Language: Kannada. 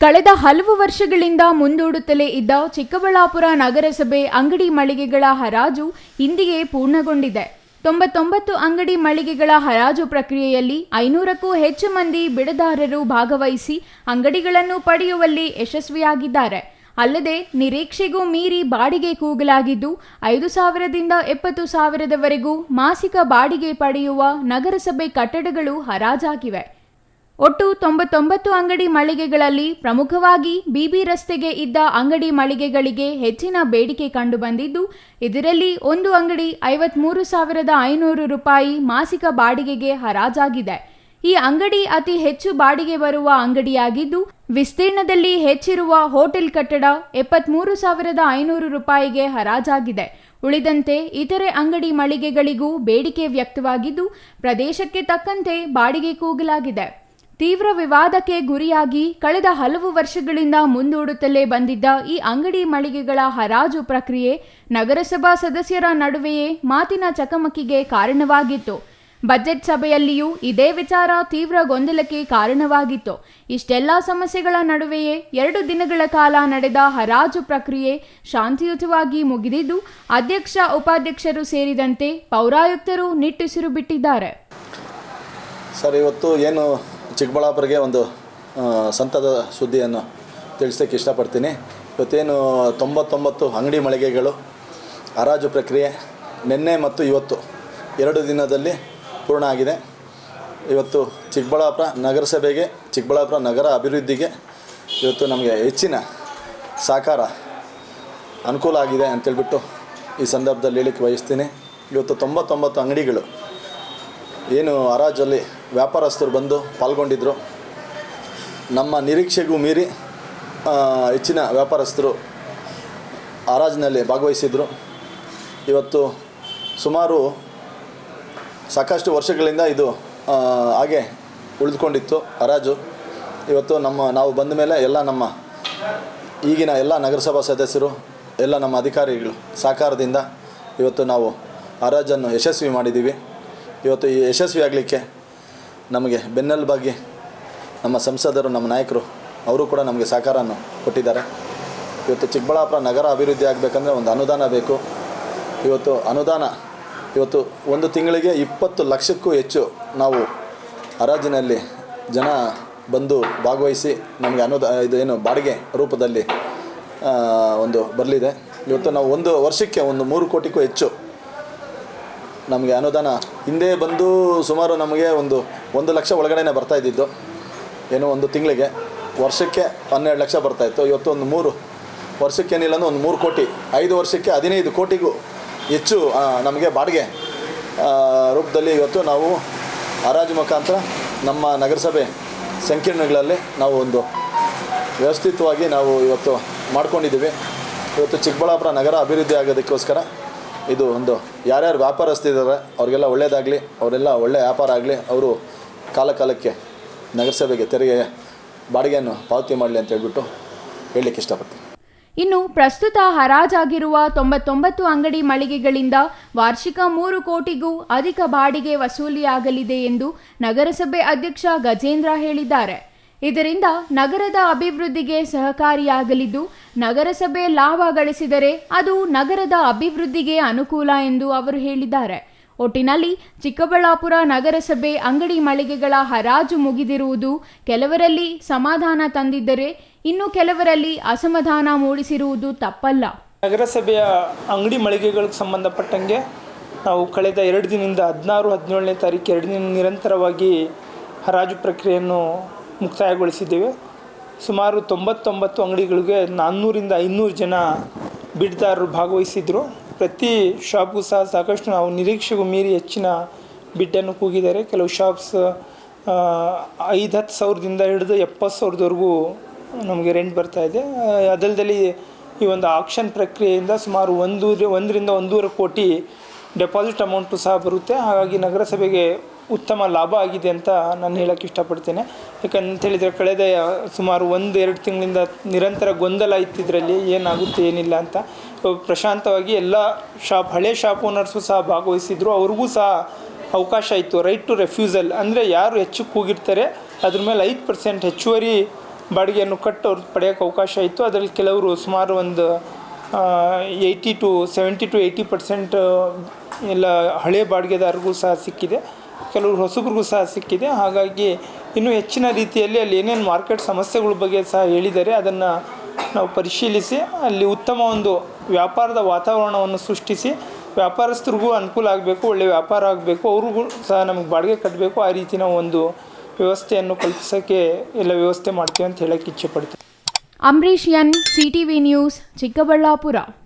ಕಳೆದ ಹಲವು ವರ್ಷಗಳಿಂದ ಮುಂದೂಡುತ್ತಲೇ ಇದ್ದ ಚಿಕ್ಕಬಳ್ಳಾಪುರ ನಗರಸಭೆ ಅಂಗಡಿ ಮಳಿಗೆಗಳ ಹರಾಜು ಇಂದಿಗೆ ಪೂರ್ಣಗೊಂಡಿದೆ. ತೊಂಬತ್ತೊಂಬತ್ತು ಅಂಗಡಿ ಮಳಿಗೆಗಳ ಹರಾಜು ಪ್ರಕ್ರಿಯೆಯಲ್ಲಿ ಐನೂರಕ್ಕೂ ಹೆಚ್ಚು ಮಂದಿ ಬಿಡದಾರರು ಭಾಗವಹಿಸಿ ಅಂಗಡಿಗಳನ್ನು ಪಡೆಯುವಲ್ಲಿ ಯಶಸ್ವಿಯಾಗಿದ್ದಾರೆ. ಅಲ್ಲದೆ ನಿರೀಕ್ಷೆಗೂ ಮೀರಿ ಬಾಡಿಗೆ ಕೂಗಲಾಗಿದ್ದು, ಐದು ಸಾವಿರದಿಂದ ಎಪ್ಪತ್ತು ಸಾವಿರದವರೆಗೂ ಮಾಸಿಕ ಬಾಡಿಗೆ ಪಡೆಯುವ ನಗರಸಭೆ ಕಟ್ಟಡಗಳು ಹರಾಜಾಗಿವೆ. ಒಟ್ಟು ತೊಂಬತ್ತೊಂಬತ್ತು ಅಂಗಡಿ ಮಳಿಗೆಗಳಲ್ಲಿ ಪ್ರಮುಖವಾಗಿ ಬಿಬಿ ರಸ್ತೆಗೆ ಇದ್ದ ಅಂಗಡಿ ಮಳಿಗೆಗಳಿಗೆ ಹೆಚ್ಚಿನ ಬೇಡಿಕೆ ಕಂಡುಬಂದಿದ್ದು, ಇದರಲ್ಲಿ ಒಂದು ಅಂಗಡಿ ಐವತ್ಮೂರು ಸಾವಿರದ ಐನೂರು ರೂಪಾಯಿ ಮಾಸಿಕ ಬಾಡಿಗೆಗೆ ಹರಾಜಾಗಿದೆ. ಈ ಅಂಗಡಿ ಅತಿ ಹೆಚ್ಚು ಬಾಡಿಗೆ ಬರುವ ಅಂಗಡಿಯಾಗಿದ್ದು, ವಿಸ್ತೀರ್ಣದಲ್ಲಿ ಹೆಚ್ಚಿರುವ ಹೋಟೆಲ್ ಕಟ್ಟಡ ಎಪ್ಪತ್ಮೂರು ಸಾವಿರದ ಐನೂರು ರೂಪಾಯಿಗೆ ಹರಾಜಾಗಿದೆ. ಉಳಿದಂತೆ ಇತರೆ ಅಂಗಡಿ ಮಳಿಗೆಗಳಿಗೂ ಬೇಡಿಕೆ ವ್ಯಕ್ತವಾಗಿದ್ದು, ಪ್ರದೇಶಕ್ಕೆ ತಕ್ಕಂತೆ ಬಾಡಿಗೆ ಕೂಗಲಾಗಿದೆ. ತೀವ್ರ ವಿವಾದಕ್ಕೆ ಗುರಿಯಾಗಿ ಕಳೆದ ಹಲವು ವರ್ಷಗಳಿಂದ ಮುಂದೂಡುತ್ತಲೇ ಬಂದಿದ್ದ ಈ ಅಂಗಡಿ ಮಳಿಗೆಗಳ ಹರಾಜು ಪ್ರಕ್ರಿಯೆ ನಗರಸಭಾ ಸದಸ್ಯರ ನಡುವೆಯೇ ಮಾತಿನ ಚಕಮಕಿಗೆ ಕಾರಣವಾಗಿತ್ತು. ಬಜೆಟ್ ಸಭೆಯಲ್ಲಿಯೂ ಇದೇ ವಿಚಾರ ತೀವ್ರ ಗೊಂದಲಕ್ಕೆ ಕಾರಣವಾಗಿತ್ತು. ಇಷ್ಟೆಲ್ಲ ಸಮಸ್ಯೆಗಳ ನಡುವೆಯೇ ಎರಡು ದಿನಗಳ ಕಾಲ ನಡೆದ ಹರಾಜು ಪ್ರಕ್ರಿಯೆ ಶಾಂತಿಯುತವಾಗಿ ಮುಗಿದಿದ್ದು, ಅಧ್ಯಕ್ಷ, ಉಪಾಧ್ಯಕ್ಷರು ಸೇರಿದಂತೆ ಪೌರಾಯುಕ್ತರು ನಿಟ್ಟುಸಿರು ಬಿಟ್ಟಿದ್ದಾರೆ. ಸರ್, ಇವತ್ತು ಏನು ಚಿಕ್ಕಬಳ್ಳಾಪುರಿಗೆ ಒಂದು ಸಂತದ ಸುದ್ದಿಯನ್ನು ತಿಳಿಸೋಕ್ಕೆ ಇಷ್ಟಪಡ್ತೀನಿ. ಇವತ್ತೇನು ತೊಂಬತ್ತೊಂಬತ್ತು ಅಂಗಡಿ ಮಳಿಗೆಗಳು, ಹರಾಜು ಪ್ರಕ್ರಿಯೆ, ನಿನ್ನೆ ಮತ್ತು ಇವತ್ತು ಎರಡು ದಿನದಲ್ಲಿ ಪೂರ್ಣ ಆಗಿದೆ. ಇವತ್ತು ಚಿಕ್ಕಬಳ್ಳಾಪುರ ನಗರಸಭೆಗೆ, ಚಿಕ್ಕಬಳ್ಳಾಪುರ ನಗರ ಅಭಿವೃದ್ಧಿಗೆ ಇವತ್ತು ನಮಗೆ ಹೆಚ್ಚಿನ ಸಹಕಾರ ಅನುಕೂಲ ಆಗಿದೆ ಅಂತೇಳ್ಬಿಟ್ಟು ಈ ಸಂದರ್ಭದಲ್ಲಿ ಹೇಳಿಕ್ಕೆ ಬಯಸ್ತೀನಿ ಇವತ್ತು ತೊಂಬತ್ತೊಂಬತ್ತು ಅಂಗಡಿಗಳು ಏನು ಹರಾಜಲ್ಲಿ ವ್ಯಾಪಾರಸ್ಥರು ಬಂದು ಪಾಲ್ಗೊಂಡಿದ್ದರು ನಮ್ಮ ನಿರೀಕ್ಷೆಗೂ ಮೀರಿ ಹೆಚ್ಚಿನ ವ್ಯಾಪಾರಸ್ಥರು ಹರಾಜಿನಲ್ಲಿ ಭಾಗವಹಿಸಿದರು. ಇವತ್ತು ಸುಮಾರು ಸಾಕಷ್ಟು ವರ್ಷಗಳಿಂದ ಇದು ಹಾಗೆ ಉಳಿದುಕೊಂಡಿತ್ತು ಹರಾಜು. ಇವತ್ತು ನಮ್ಮ, ನಾವು ಬಂದ ಮೇಲೆ ಎಲ್ಲ ನಮ್ಮ ಈಗಿನ ಎಲ್ಲ ನಗರಸಭಾ ಸದಸ್ಯರು, ಎಲ್ಲ ನಮ್ಮ ಅಧಿಕಾರಿಗಳು ಸಹಕಾರದಿಂದ ಇವತ್ತು ನಾವು ಹರಾಜನ್ನು ಯಶಸ್ವಿ ಮಾಡಿದ್ದೀವಿ. ಇವತ್ತು ಯಶಸ್ವಿ ಆಗಲಿಕ್ಕೆ ನಮಗೆ ಬೆನ್ನೆಲುಬಾಗಿ ನಮ್ಮ ಸಂಸದರು, ನಮ್ಮ ನಾಯಕರು, ಅವರು ಕೂಡ ನಮಗೆ ಸಹಕಾರವನ್ನು ಕೊಟ್ಟಿದ್ದಾರೆ. ಇವತ್ತು ಚಿಕ್ಕಬಳ್ಳಾಪುರ ನಗರ ಅಭಿವೃದ್ಧಿ ಆಗಬೇಕಂದ್ರೆ ಒಂದು ಅನುದಾನ ಬೇಕು. ಇವತ್ತು ಅನುದಾನ, ಇವತ್ತು ಒಂದು ತಿಂಗಳಿಗೆ ಇಪ್ಪತ್ತು ಲಕ್ಷಕ್ಕೂ ಹೆಚ್ಚು ನಾವು ಹರಾಜಿನಲ್ಲಿ ಜನ ಬಂದು ಭಾಗವಹಿಸಿ ನಮಗೆ ಅನುದಾ, ಇದು ಏನು ಬಾಡಿಗೆ ರೂಪದಲ್ಲಿ ಒಂದು ಬರಲಿದೆ. ಇವತ್ತು ನಾವು ಒಂದು ವರ್ಷಕ್ಕೆ ಒಂದು ಮೂರು ಕೋಟಿಗೂ ಹೆಚ್ಚು ನಮಗೆ ಅನುದಾನ ಹಿಂದೆ ಬಂದು ಸುಮಾರು ನಮಗೆ ಒಂದು ಒಂದು ಲಕ್ಷ ಒಳಗಡೆನೆ ಬರ್ತಾ ಇದ್ದಿದ್ದು. ಏನೋ ಒಂದು ತಿಂಗಳಿಗೆ ವರ್ಷಕ್ಕೆ ಹನ್ನೆರಡು ಲಕ್ಷ ಬರ್ತಾಯಿತ್ತು ಇವತ್ತು ಒಂದು ಮೂರು ವರ್ಷಕ್ಕೇನಿಲ್ಲ ಅಂದರೆ ಒಂದು ಮೂರು ಕೋಟಿ. ಐದು ವರ್ಷಕ್ಕೆ ಹದಿನೈದು ಕೋಟಿಗೂ ಹೆಚ್ಚು ನಮಗೆ ಬಾಡಿಗೆ ರೂಪದಲ್ಲಿ ಇವತ್ತು ನಾವು ಹರಾಜು ಮುಖಾಂತರ ನಮ್ಮ ನಗರಸಭೆ ಸಂಕೀರ್ಣಗಳಲ್ಲಿ ನಾವು ಒಂದು ವ್ಯವಸ್ಥಿತವಾಗಿ ನಾವು ಇವತ್ತು ಮಾಡ್ಕೊಂಡಿದ್ದೀವಿ. ಇವತ್ತು ಚಿಕ್ಕಬಳ್ಳಾಪುರ ನಗರ ಅಭಿವೃದ್ಧಿ ಆಗೋದಕ್ಕೋಸ್ಕರ ಇದು ಒಂದು ಯಾರ್ಯಾರು ವ್ಯಾಪಾರಸ್ಥಿದ್ದಾರೆ ಅವ್ರಿಗೆಲ್ಲ ಒಳ್ಳೇದಾಗಲಿ, ಅವರೆಲ್ಲ ಒಳ್ಳೆ ವ್ಯಾಪಾರ ಆಗಲಿ, ಅವರು ಕಾಲ ಕಾಲಕ್ಕೆ ನಗರಸಭೆಗೆ ತೆರಿಗೆ, ಬಾಡಿಗೆಯನ್ನು ಪಾವತಿ ಮಾಡಲಿ ಅಂತ ಹೇಳ್ಬಿಟ್ಟು ಹೇಳಲಿಕ್ಕೆ ಇಷ್ಟಪಡ್ತೀನಿ. ಇನ್ನು ಪ್ರಸ್ತುತ ಹರಾಜಾಗಿರುವ ತೊಂಬತ್ತೊಂಬತ್ತು ಅಂಗಡಿ ಮಳಿಗೆಗಳಿಂದ ವಾರ್ಷಿಕ ಮೂರು ಕೋಟಿಗೂ ಅಧಿಕ ಬಾಡಿಗೆ ವಸೂಲಿಯಾಗಲಿದೆ ಎಂದು ನಗರಸಭೆ ಅಧ್ಯಕ್ಷ ಗಜೇಂದ್ರ ಹೇಳಿದ್ದಾರೆ. ಇದರಿಂದ ನಗರದ ಅಭಿವೃದ್ಧಿಗೆ ಸಹಕಾರಿಯಾಗಲಿದ್ದು, ನಗರಸಭೆ ಲಾಭ ಗಳಿಸಿದರೆ ಅದು ನಗರದ ಅಭಿವೃದ್ಧಿಗೆ ಅನುಕೂಲ ಎಂದು ಅವರು ಹೇಳಿದ್ದಾರೆ. ಒಟ್ಟಿನಲ್ಲಿ ಚಿಕ್ಕಬಳ್ಳಾಪುರ ನಗರಸಭೆ ಅಂಗಡಿ ಮಳಿಗೆಗಳ ಹರಾಜು ಮುಗಿದಿರುವುದು ಕೆಲವರಲ್ಲಿ ಸಮಾಧಾನ ತಂದಿದ್ದರೆ, ಇನ್ನು ಕೆಲವರಲ್ಲಿ ಅಸಮಾಧಾನ ಮೂಡಿಸಿರುವುದು ತಪ್ಪಲ್ಲ. ನಗರಸಭೆಯ ಅಂಗಡಿ ಮಳಿಗೆಗಳಿಗೆ ಸಂಬಂಧಪಟ್ಟಂಗೆ ನಾವು ಕಳೆದ ಎರಡು ದಿನದಿಂದ ಹದಿನಾರು, ಹದಿನೇಳನೇ ತಾರೀಕು ಎರಡು ದಿನ ನಿರಂತರವಾಗಿ ಹರಾಜು ಪ್ರಕ್ರಿಯೆಯನ್ನು ಮುಕ್ತಾಯಗೊಳಿಸಿದ್ದೇವೆ. ಸುಮಾರು ತೊಂಬತ್ತೊಂಬತ್ತು ಅಂಗಡಿಗಳಿಗೆ ನಾನ್ನೂರಿಂದ ಐನೂರು ಜನ ಬಿಡ್ದಾರರು ಭಾಗವಹಿಸಿದ್ರು. ಪ್ರತಿ ಶಾಪ್ಗೂ ಸಹ ಸಾಕಷ್ಟು ನಾವು ನಿರೀಕ್ಷೆಗೂ ಮೀರಿ ಹೆಚ್ಚಿನ ಬಿಡ್ಡನ್ನು ಕೂಗಿದ್ದಾರೆ. ಕೆಲವು ಶಾಪ್ಸ್ ಐದು ಹತ್ತು ಸಾವಿರದಿಂದ ಹಿಡಿದು ಎಪ್ಪತ್ತು ಸಾವಿರದವರೆಗೂ ನಮಗೆ ರೆಂಟ್ ಬರ್ತಾ ಇದೆ. ಅದಲ್ದಲ್ಲಿ ಈ ಒಂದು ಆಕ್ಷನ್ ಪ್ರಕ್ರಿಯೆಯಿಂದ ಸುಮಾರು ಒಂದು ಒಂದರಿಂದ ಒಂದೂವರೆ ಕೋಟಿ ಡೆಪಾಸಿಟ್ ಅಮೌಂಟು ಸಹ ಬರುತ್ತೆ. ಹಾಗಾಗಿ ನಗರಸಭೆಗೆ ಉತ್ತಮ ಲಾಭ ಆಗಿದೆ ಅಂತ ನಾನು ಹೇಳಕ್ಕೆ ಇಷ್ಟಪಡ್ತೇನೆ. ಯಾಕಂತ ಹೇಳಿದರೆ ಕಳೆದ ಸುಮಾರು ಒಂದು ಎರಡು ತಿಂಗಳಿಂದ ನಿರಂತರ ಗೊಂದಲ ಇತ್ತು ಇದರಲ್ಲಿ ಏನಾಗುತ್ತೆ, ಏನಿಲ್ಲ ಅಂತ. ಪ್ರಶಾಂತವಾಗಿ ಎಲ್ಲ ಶಾಪ್, ಹಳೆ ಶಾಪ್ ಓನರ್ಸು ಸಹ ಭಾಗವಹಿಸಿದ್ರು. ಅವ್ರಿಗೂ ಸಹ ಅವಕಾಶ ಇತ್ತು ರೈಟ್ ಟು ರೆಫ್ಯೂಸಲ್ ಅಂದರೆ ಯಾರು ಹೆಚ್ಚು ಕೂಗಿರ್ತಾರೆ, ಅದ್ರ ಮೇಲೆ ಐದು ಪರ್ಸೆಂಟ್ ಹೆಚ್ಚುವರಿ ಬಾಡಿಗೆಯನ್ನು ಕಟ್ಟು ಅವ್ರು ಪಡೆಯೋಕ್ಕೆ ಅವಕಾಶ ಇತ್ತು ಅದರಲ್ಲಿ ಕೆಲವರು ಸುಮಾರು ಒಂದು eighty to seventy to eighty percent ಎಲ್ಲ ಹಳೆ ಬಾಡಿಗೆದಾರರಿಗೂ ಸಹ ಸಿಕ್ಕಿದೆ. ಕೆಲವರು ಹೊಸಬ್ರಿಗೂ ಸಹ ಸಿಕ್ಕಿದೆ. ಹಾಗಾಗಿ ಇನ್ನೂ ಹೆಚ್ಚಿನ ರೀತಿಯಲ್ಲಿ ಅಲ್ಲಿ ಏನೇನು ಮಾರ್ಕೆಟ್ ಸಮಸ್ಯೆಗಳ ಬಗ್ಗೆ ಸಹ ಹೇಳಿದರೆ ಅದನ್ನು ನಾವು ಪರಿಶೀಲಿಸಿ, ಅಲ್ಲಿ ಉತ್ತಮ ಒಂದು ವ್ಯಾಪಾರದ ವಾತಾವರಣವನ್ನು ಸೃಷ್ಟಿಸಿ, ವ್ಯಾಪಾರಸ್ಥರಿಗೂ ಅನುಕೂಲ ಆಗಬೇಕು ಒಳ್ಳೆಯ ವ್ಯಾಪಾರ ಆಗಬೇಕು, ಅವ್ರಿಗೂ ಸಹ ನಮಗೆ ಬಾಡಿಗೆ ಕಟ್ಟಬೇಕು ಆ ರೀತಿ ನಾವು ಒಂದು ವ್ಯವಸ್ಥೆಯನ್ನು ಕಲ್ಪಿಸೋಕ್ಕೆ ಎಲ್ಲ ವ್ಯವಸ್ಥೆ ಮಾಡ್ತೀವಿ ಅಂತ ಹೇಳಕ್ಕೆ ಇಚ್ಛೆ ಪಡ್ತೀವಿ Ambareesh N, CTV news, Chikkaballapur.